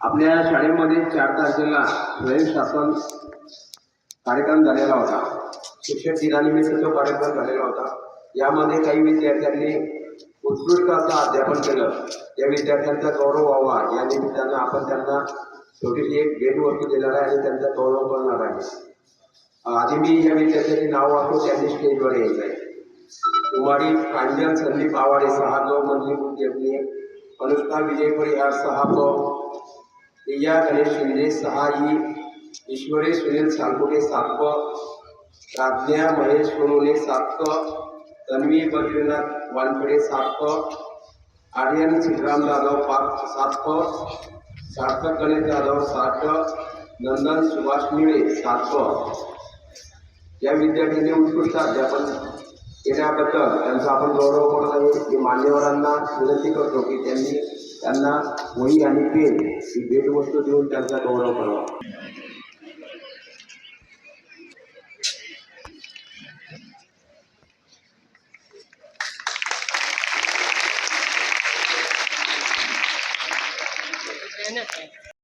आपल्या शाळेमध्ये चार तारखेला स्वयंशासन कार्यक्रम झालेला होता. शिक्षक दिनानिमित्त तो कार्यक्रम झालेला होता. यामध्ये काही विद्यार्थ्यांनी उत्कृष्ट असं अध्यापन केलं. त्या विद्यार्थ्यांचा गौरव व्हावा. या निमित्तानं आपण त्यांना छोटीशी एक भेटवस्तू देणार आहे आणि त्यांचा गौरव करणार आहे. आधी मी या विद्यार्थ्यांची नाव वाचतो त्यांनी स्टेजवर यायचं आहे. कुमारी कांजन संदीप आवाडे सहा नऊ मंजूर अनुष्का विजयपुरी आठ सहा प प्रिया गणेश शिंदे सहा ई. ईश्वरी सुनील सालकुटे सात प्राज्ञा महेश सोनोने सातक तन्वी बद्रीनाथ वानखडे सातक आर्यन सिद्धराम जाधव पाच सातक सार्थक गणेश जाधव सात नंदन सुभाष निळे सातक. या विद्यार्थ्यांनी उत्कृष्ट अध्यापन येण्याबद्दल त्यांचा आपण गौरव करत आहे मी मान्यवरांना विनंती करतो की त्यांनी त्यांना वही आणि पेन ही भेटवस्तू देऊन त्यांचा गौरव करावा.